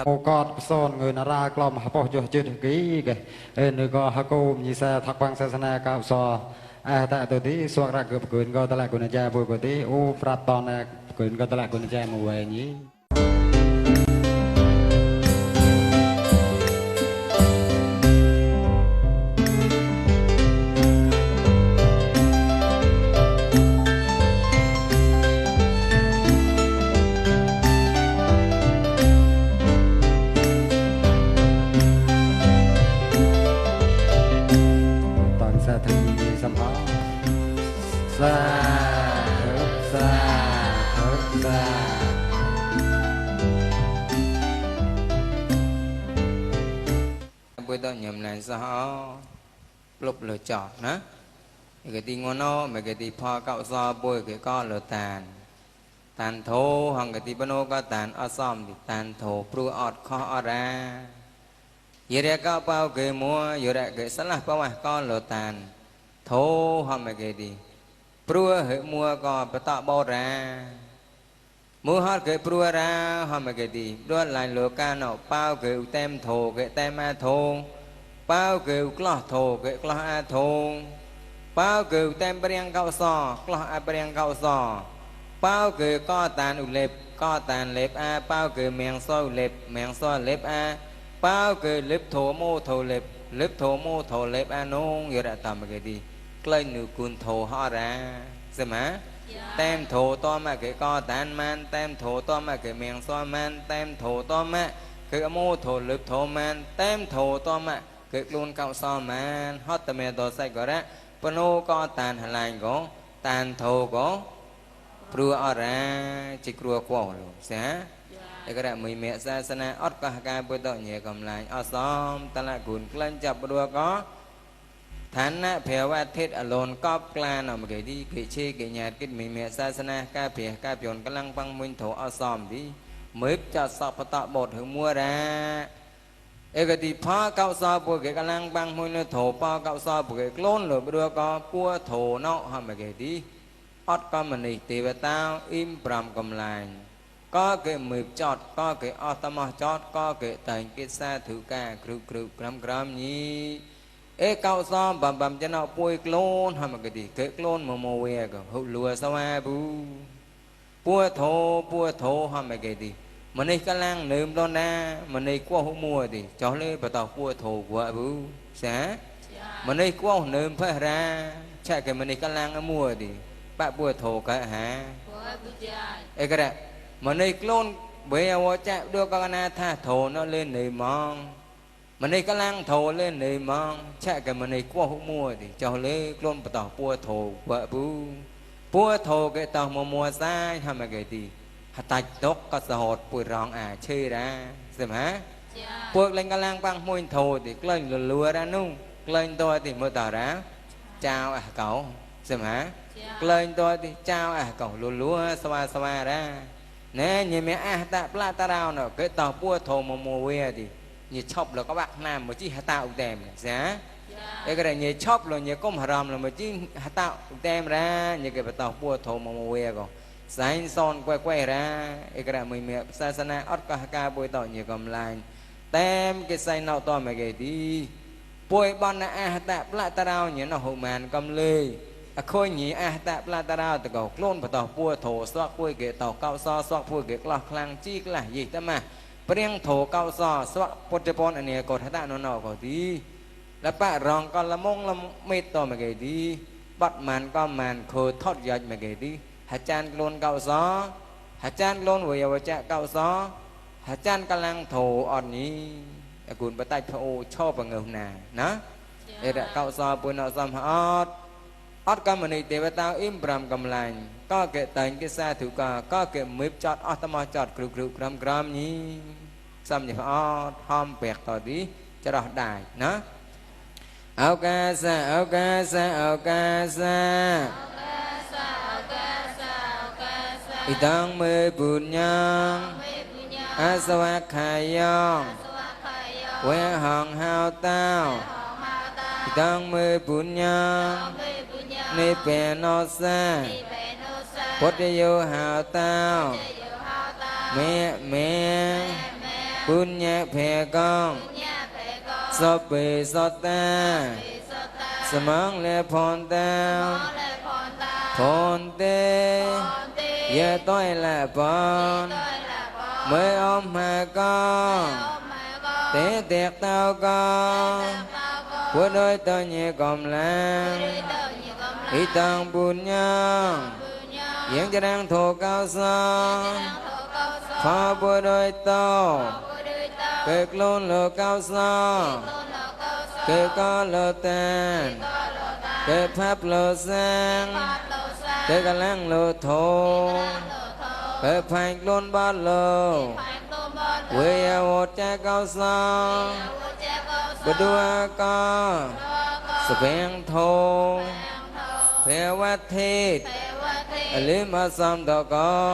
អូកតផ្សនងើនរាក្លំហបោះចុះជិតគីកែអេនក៏ហកោមញីសាថាក់បាំងសាសនាកោសអែតទៅទីសួករកកគុនក៏តលគុណចាពុគទីអូប្រាប់តនគុនក៏តលគុណចាមួយវិញញីត សាធុសាធុសាពុទ្ធញឹមណែសហោលុបលើចោណាឯកទីងួនោមកទីផកោសពុយគេក៏លើតានតានធោហង្កទីបណោក៏តានអសំទីតានធោព្រោះអត់ខុសអត់រាយរៈកបោគេមួយរៈគេស្លាស់បវះក៏លើតានធោហំមកទី ព្រោះហិមួក៏បតបោរាមូហត់គេព្រោះរាហំមកទីដួលឡាញលោកាណោប៉ៅគេឧតែមធោគេតែមអាធោប៉ៅគេក្លោះធោគេក្លោះអាធោប៉ៅគេតែមព្រៀងកោសក្លោះអាព្រៀងកោស bao cử có tàn u lệp có tàn lệp a bao cử mèng so u lệp mèng so lệp a bao cử lệp thổ mô thổ lệp lệp thổ mô thổ lệp a nông giờ đã tầm cái đi cây nữ cùn thổ họ ra xem hả tem thổ to mà cái co tàn man tem thổ to mà cái mèng so man tem thổ to mà cái mô thổ lệp thổ man tem thổ to mà cái luôn cao so man hot tầm đồ sai gọi ra pano co tàn hành lành có tàn thổ có ព្រោះអរាជាគ្រួគោលោកសាតែក៏មិនមេសាសនាអត់កោះការពុទ្ធញេកំឡាញអសំតលគុណក្លែងចាប់ព្រោះក៏ ឋានៈភវធិតអលនកប់ក្លានអមកេទីគេជេគេញាតគិតមិនមេសាសនាការព្រះការពនកម្លាំងបាំងមុញធោអសំទីមើបចាសពតបតហឹមួរាឯកទីផកោសពុគេកម្លាំងបាំងមុញធោបកោសពុគេក្លូនលព្រោះក៏ពួធោណោហមកេទីអត់ក៏មនីទេវតាអ៊ីម5កំឡាញក៏គេមើបចតក៏គេអស់តមោះចតក៏គេតែងគេសាធុការគ្រុគ្រុក្រំក្រំញី អេកោសំបំបំចំណោពួយក្លូនហមកទីគេក្លូនមកមកវាក៏ហុលួសវាប៊ូពួធោពួធោហមកទីម្នេះកលាំងនឹមដល់ណាម្នេះគោះមួទីចោះលេបតោពួធោគួប៊ូសាម្នេះគោះនឹមផេះរាឆាក់គេម្នេះកលាំងមួទី bác bùa thổ cả hả ê cái đấy mà này clone bây giờ chạy đưa con na tha thổ nó lên này mong mà này cái lang thổ lên này mong chạy cái mà này qua hũ mua thì cho lấy clone bắt đầu bùa thổ vợ bú bùa thổ cái tàu mà mua sai hay mà cái gì hạt tạch tốt có sở hột bùi rong à chơi ra xem hả buộc lên cái lang băng môi thổ thì lên lùa ra nung lên tôi thì mới tỏ ra chào à cậu xem hả ក្លែងតទីចៅអះកោលលួស្វាស្វារាណែញមេអះតាប្លាតារោណគេតោពួធមមួវេទីញិឈប់លកបាក់ណាមមកជីហតាឧតែមសាអេក្រញិឈប់លញិ កុំហរំលមកជីហតាឧតែមរាញិគេបតោពួធមមួវេកោសែងសនក្វែក្វែរាអេក្រមិនមេសាសនាអត់កោះការពួយតញិកំឡាញតែមគេសែងណោតមកគេទីពួយបនអះតាប្លាតារោញិណហុមានកំលេអខូនញីអះតាប្លាតារោតកោក្លូនបតោពួធោស្វកពួយគេតោកោសស្វកពួយគេក្លោះខ្លាំងជីក្លះយីតម៉ា ព្រៀងធោកោសស្វកពុទ្ធពនអនេកោថតនណោកោទីលបរងកលមងលមេតតមកគេទីបាត់មានក៏មានខូថត់យ៉ាច់មកគេទីហាចានក្លូនកោសហាចានក្លូនវិយវចៈកោសហាចានកលាំងធោអត់នេះអគុណបតាច់ភអូឆោបង្ើណាណាអេរកោសពុណសំអត់ អត់កម្មនីទេវតាអ៊ីម5កំឡាញ់ក៏គេតែងគេសាធុកាក៏គេមិនចតអស់តមចតគ្រុគ្រុក្រំក្រំញីសំញអត់ហំបែកតទីច្រោះដាយណាឱកាសៈឱកាសៈឱកាសៈអ៊ីតងមេបុញ្ញងអសវខាយងវេហងហៅតោអ៊ីតងមេបុញ្ញង ni bè no sa. Bút yêu hào tao. Mẹ mẹ bún nhạc phè con so bì so ta. Sơ mắng lê phòn tao. Phòn tê giờ tôi là phòn mới ôm hà con tế tiệc tao con của đôi tôi như còn lang ý tăng bùn nha diễn cho đang thổ cao xa pha bùa đôi tàu. Kịch luôn lờ cao xa kịch có lờ tàn kịch pháp lờ sang. Kịch cả lăng lờ thổ. Kịch phanh luôn ba lờ. Quê yêu wo cha cao xa bùa đua ca sự vẹn thôn ទេវទេអលិមសំតកោ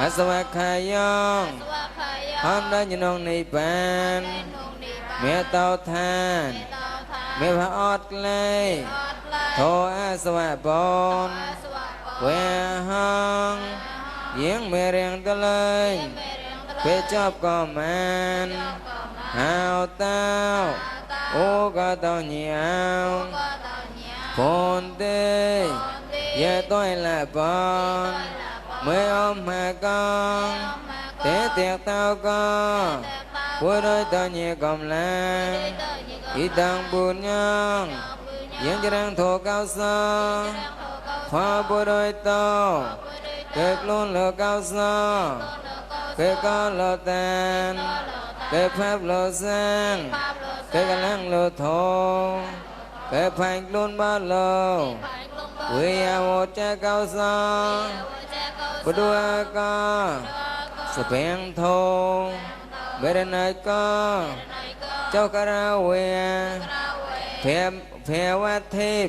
អសវខាយងអន្តញ្ញងនិបានមេតោថានមេវអត់ក្លែងធោអសវបនវេហងយាងមេរៀងតលែងពេលចប់ក៏មានហៅតោអូកតោញាវ con tê dạ tôi là con. Mới ôm hà con. Té tiệc tao con. của đôi tao nhẹ cầm lan ý tăng buồn nhân diễn cho đang thổ cao sơ Khoa bồ đôi tao kẹt luôn lờ cao sơ kẹt con lờ tàn kẹt pháp lờ sang kẹt cả lăng lờ thổ แต่แผงลุนบ้านเราเวียโหแจเกาซาปดัวกาสเปงทงเบรนายกาเจ้ากระเวียเพเพวเทพ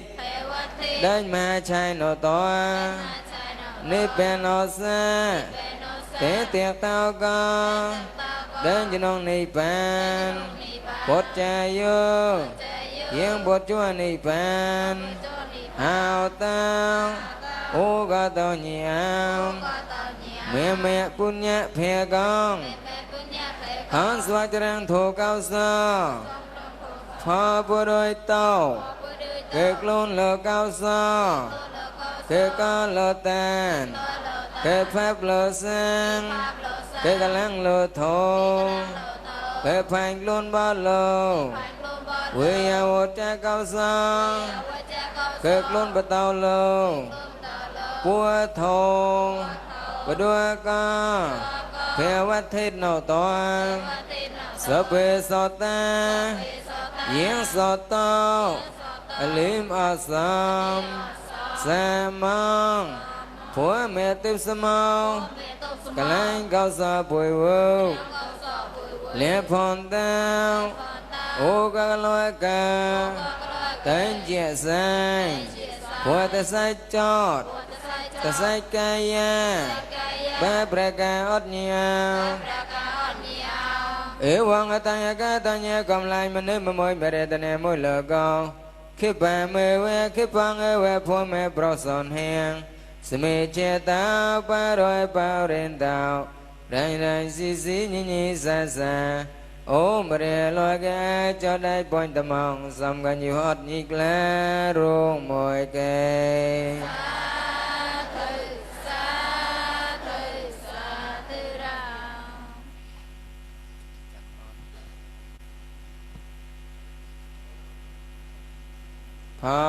ได้มาชายนอตัวนี่เป็นนอซาเตเตียเต้ากาเดินจะนองในแปนปดใจเยอะ thiếp đến mà chai nô toa nếp bèn nô sa tế tiệc tao ca đến cho nông nì bàn bột cha vô យាងបុត្រជួនិព្វានហៅតាអូកតញ្ញាមេមេពុញ្ញភេកងហនស្វច រងធោកោសផបុរិតោគេក្លូនលកោសគេកាលតានគេផាប់លសាំងគេកលាំងលធោគេផាញ់ក្លូនបលោវេយវតកោសံកើក្លូនបតោលោពួថោបដួកាភេវធិណោតោសបេសតាយិងសតោអលិមអសំសមងពួមេទិសមោកលែងកោសបុយវលិផនតាဩက អូកកលកៈតេជាសៃពុទ្ធសច្ចចតតសៃកាយាបាប្រកាអត់ញាអេវងតញ្ញកតញ្ញកំឡៃមនិមមួយបរតនេមូលកោខិបាមេវេខិបងវេភូមេប្រសនហៀងសមេចេតោបរយបរិន្តោរៃរៃស៊ីស៊ីញញីសាសា អូមរេលកែចដៃបុញត្មងសំកញ្ញហត់ញីក្លារងមួយកែផា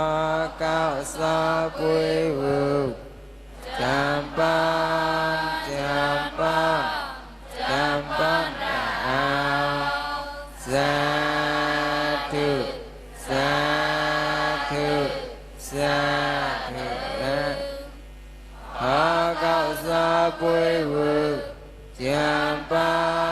កោសពុយវុចាំបា ပွေဝဇံပါ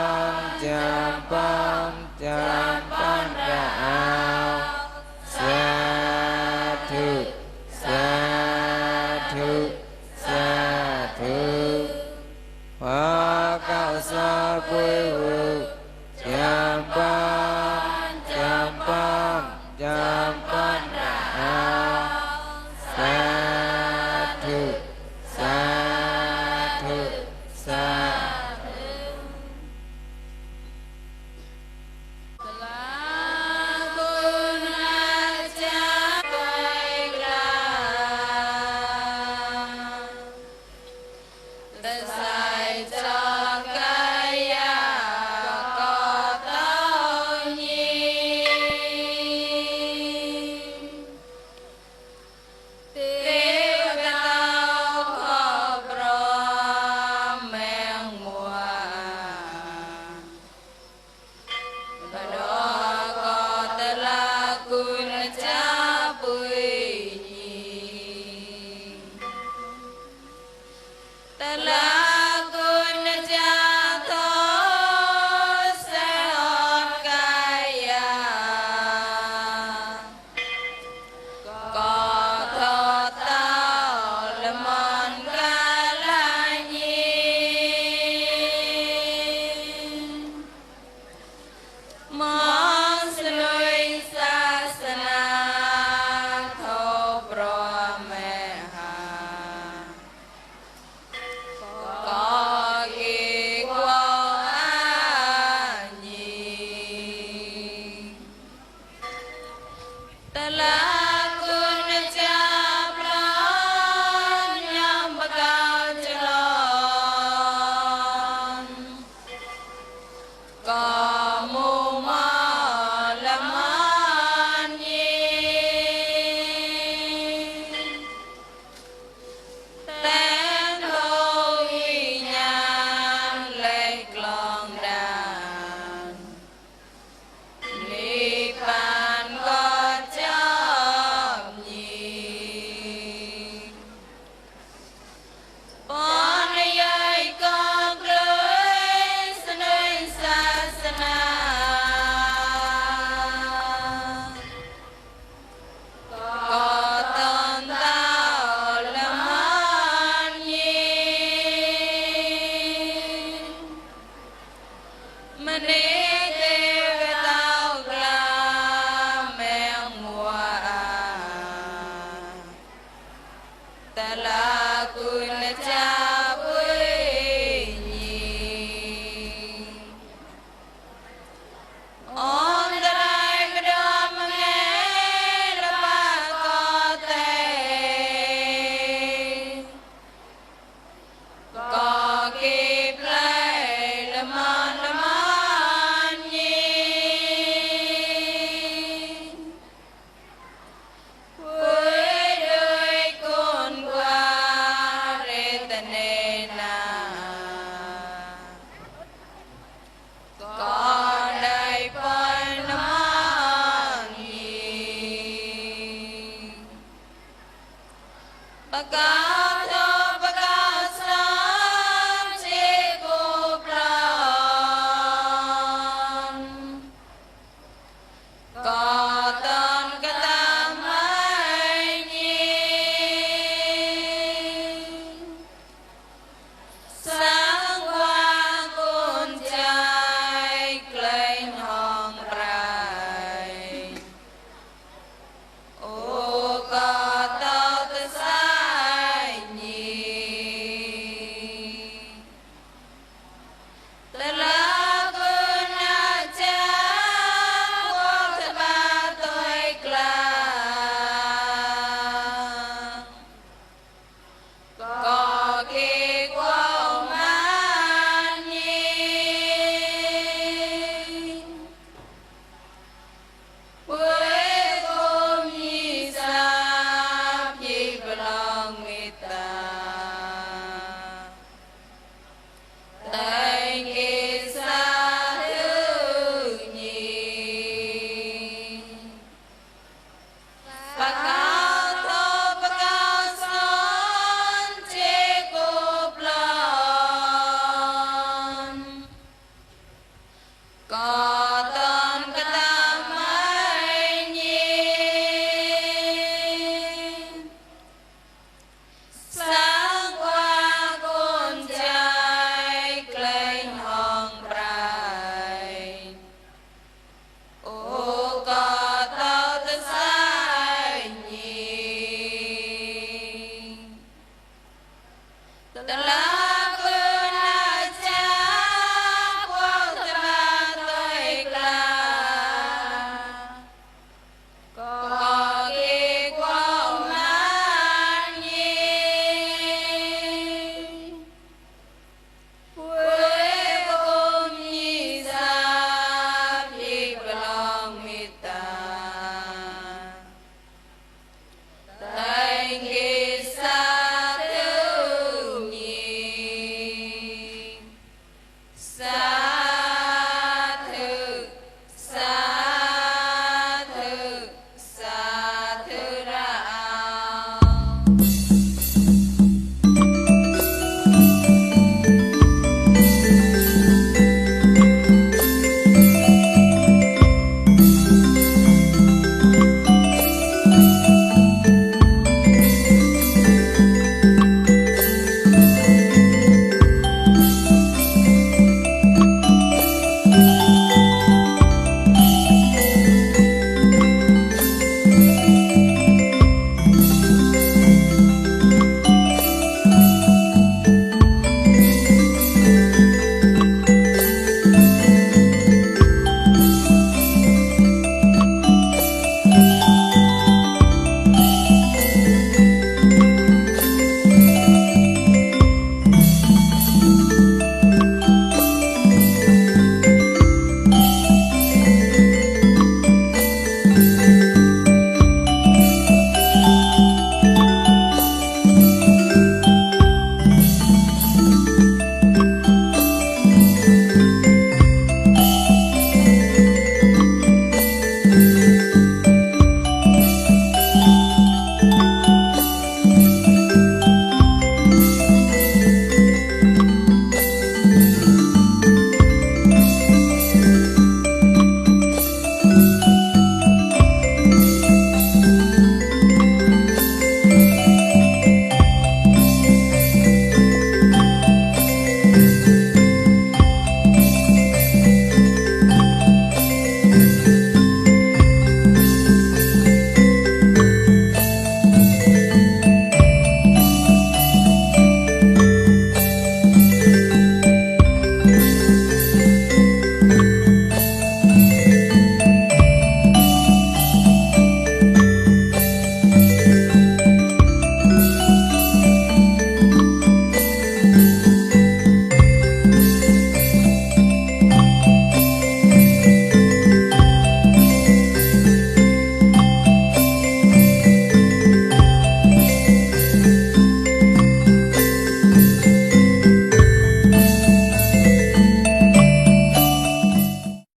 ta Flag.